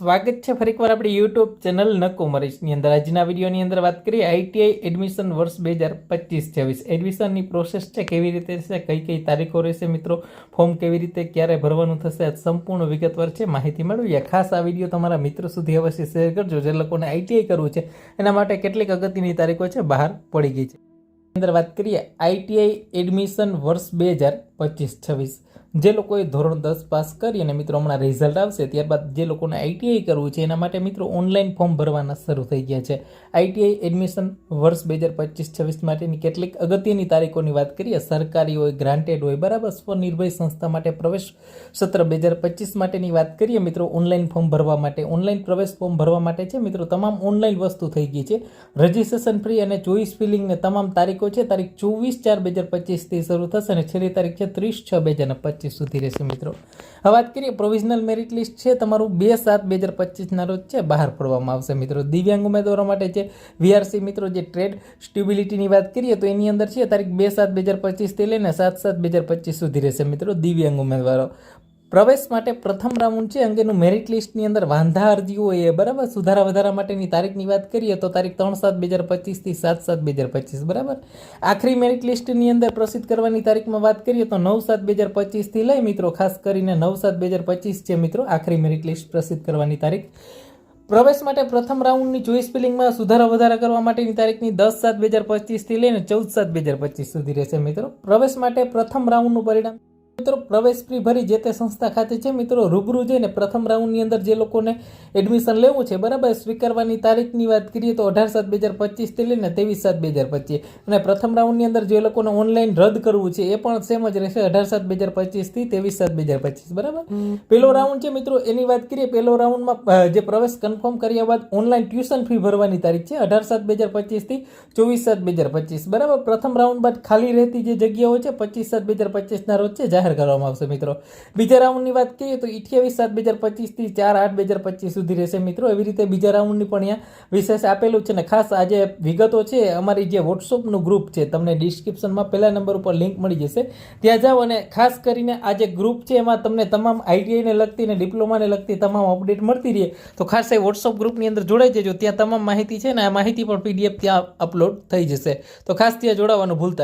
સ્વાગત છે. ફરીકવાર આપણી યુટ્યુબ ચેનલ નકોમરીશની અંદર આજના વિડીયોની અંદર વાત કરીએ આઈટીઆઈ એડમિશન વર્ષ બે હજાર પચીસ છવ્વીસ. એડમિશનની પ્રોસેસ છે, કેવી રીતે છે, કઈ કઈ તારીખો રહેશે મિત્રો ફોર્મ કેવી રીતે, ક્યારે ભરવાનું થશે સંપૂર્ણ વિગતવાર છે, માહિતી મેળવીએ. ખાસ આ વીડિયો તમારા મિત્રો સુધી અવશ્ય શેર કરજો, જે લોકોને આઈટીઆઈ કરવું છે, એના માટે કેટલીક અગત્યની તારીખો છે, બહાર પડી ગઈ છે. અંદર વાત કરીએ આઈટીઆઈ એડમિશન વર્ષ બે હજાર પચીસ છવ્વીસ. જે લોકોએ ધોરણ દસ પાસ કરી અને મિત્રો હમણાં રિઝલ્ટ આવશે, ત્યારબાદ જે લોકોને આઈટીઆઈ કરવું છે, એના માટે મિત્રો ઓનલાઈન ફોર્મ ભરવાના શરૂ થઈ ગયા છે. આઈટીઆઈ એડમિશન વર્ષ બે હજાર પચીસ છવ્વીસ માટેની કેટલીક અગત્યની તારીખોની વાત કરીએ, સરકારી હોય ગ્રાન્ટેડ હોય, બરાબર, સ્વનિર્ભય સંસ્થા માટે પ્રવેશ સત્ર બે હજાર પચીસ માટેની વાત કરીએ, મિત્રો ઓનલાઈન ફોર્મ ભરવા માટે. ઓનલાઈન પ્રવેશ ફોર્મ ભરવા માટે છે, મિત્રો તમામ ઓનલાઈન વસ્તુ થઈ ગઈ છે. રજિસ્ટ્રેશન ફ્રી અને ચોઈસ ફિલિંગને તમામ તારીખો છે, તારીખ ચોવીસ ચાર બે હજાર પચીસથી શરૂ થશે અને છેલ્લી તારીખ છે ત્રીસ છ બે હજાર પચીસ. સુધી રહેશે મિત્રો. હવે વાત કરીએ પ્રોવિઝનલ મેરિટ લિસ્ટ છે. તમારું બે સાત બે હજાર પચીસના રોજ છે, બહાર પાડવામાં આવશે મિત્રો. દિવ્યાંગ ઉમેદવારો માટે છે વીઆરસી મિત્રો જે ટ્રેડ સ્ટેબિલિટીની વાત કરીએ તો એની અંદર છે, તારીખ બે સાત બે હજાર પચીસથી લઈને સાત સાત બે હજાર પચીસ સુધી રહેશે મિત્રો દિવ્યાંગ ઉમેદવારો. પ્રવેશ માટે પ્રથમ રાઉન્ડ છે અંગેનું મેરિટ લિસ્ટની અંદર વાંધા અરજીઓ એ, બરાબર? સુધારા વધારા માટેની તારીખની વાત કરીએ તો તારીખ ત્રણ સાત બે હજાર પચીસથી સાત સાત બે હજાર પચીસ, બરાબર? આખરી મેરિટ લિસ્ટની અંદર પ્રસિદ્ધ કરવાની તારીખમાં વાત કરીએ તો નવ સાત બે હજાર પચીસથી લઈ મિત્રો, ખાસ કરીને નવ સાત બે હજાર પચીસ છે મિત્રો આખરી મેરિટ લિસ્ટ પ્રસિદ્ધ કરવાની તારીખ. પ્રવેશ માટે પ્રથમ રાઉન્ડની ચોઈસ ફિલિંગમાં સુધારા વધારા કરવા માટેની તારીખની દસ સાત બે હજાર પચીસથી લઈને ચૌદ સાત બે હજાર પચીસ સુધી રહેશે મિત્રો. પ્રવેશ માટે પ્રથમ રાઉન્ડનું પરિણામ મિત્રો પ્રવેશ ફી ભરી જે તે સંસ્થા ખાતે છે મિત્રો રૂબરૂ જઈને પ્રથમ રાઉન્ડની અંદર જે લોકોને એડમિશન લેવું છે બરાબર સ્વીકારવાની તારીખની વાત કરીએ તો અઢાર સાત બે હજાર પચીસથી લઈને ત્રેવીસ સાત બે હજાર પચીસ. અને પ્રથમ રાઉન્ડની અંદર જે લોકોને ઓનલાઈન રદ કરવું છે એ પણ સેમ જ રહેશે અઢાર સાત બે હજાર પચીસથી ત્રેવીસ સાત બે હજાર પચીસ બરાબર? પેલો રાઉન્ડ છે મિત્રો એની વાત કરીએ પેલો રાઉન્ડમાં જે પ્રવેશ કન્ફર્મ કર્યા બાદ ઓનલાઈન ટ્યુશન ફી ભરવાની તારીખ છે અઢાર સાત બે હજાર પચીસથી ચોવીસ સાત બે હજાર પચીસ બરાબર? પ્રથમ રાઉન્ડ બાદ ખાલી રહેતી જે જગ્યાઓ છે પચીસ સાત બે હજાર પચીસના રોજ છે જાહેર કરવામાં આવશે, મિત્રો. બીજા રાઉન્ડની વાત કરીએ તો અઠ્યાવીસ, સાત, બે હજાર પચીસથી ચાર, આઠ, બે હજાર પચીસ સુધી રહેશે, મિત્રો. એવી રીતે બીજા રાઉન્ડની પણ અહીંયા વિશેષ આપેલું છે ને ખાસ આજે વિગતો છે, અમારી જે વોટ્સઅપનું ગ્રુપ છે, તમને ડિસ્ક્રિપ્શનમાં પહેલા નંબર ઉપર લિંક મળી જશે. ત્યાં જાઓ અને ખાસ કરીને આ જે ગ્રુપ છે, એમાં તમને તમામ આઈટીઆઈને લગતી અને ડિપ્લોમાને લગતી તમામ અપડેટ મળતી રહે. તો ખાસ એ વોટ્સઅપ ગ્રુપની અંદર જોડાઈ જજો. ત્યાં તમામ માહિતી છે ને આ માહિતી પણ પીડીએફ ત્યાં અપલોડ થઈ જશે. તો ખાસ ત્યાં જોડાવાનું ભૂલતા.